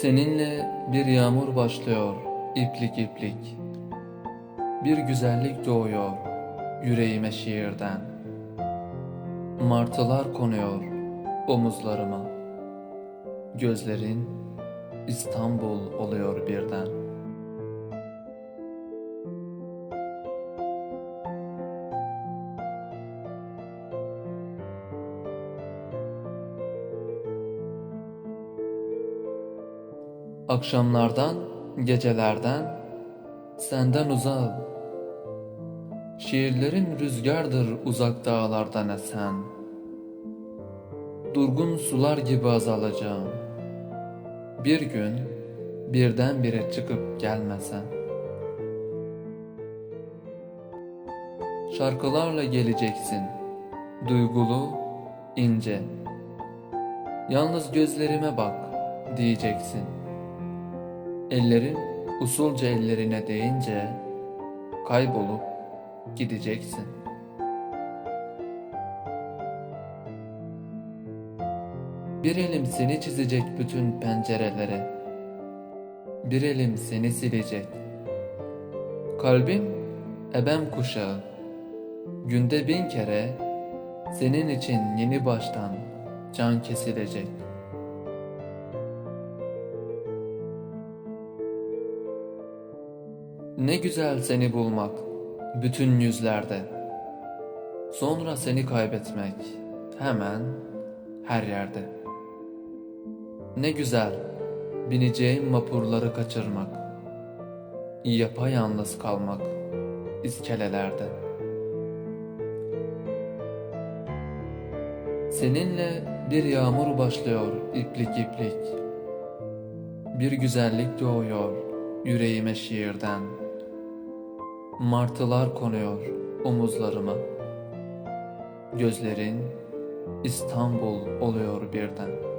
Seninle bir yağmur başlıyor iplik iplik. Bir güzellik doğuyor yüreğime şiirden. Martılar konuyor omuzlarıma. Gözlerin İstanbul oluyor birden. Akşamlardan, gecelerden, senden uzağım. Şiirlerin rüzgardır uzak dağlardan esen. Durgun sular gibi azalacağım. Bir gün birdenbire çıkıp gelmesen. Şarkılarla geleceksin, duygulu, ince. Yalnız gözlerime bak diyeceksin. Ellerin usulca ellerine değince kaybolup gideceksin. Bir elim seni çizecek bütün pencerelere. Bir elim seni silecek. Kalbim ebem kuşağı. Günde bin kere senin için yeni baştan can kesilecek. Ne güzel seni bulmak bütün yüzlerde. Sonra seni kaybetmek hemen her yerde. Ne güzel bineceğim vapurları kaçırmak. Yapayalnız kalmak iskelelerde. Seninle bir yağmur başlıyor iplik iplik. Bir güzellik doğuyor yüreğime şiirden. Martılar konuyor omuzlarıma. Gözlerin İstanbul oluyor birden.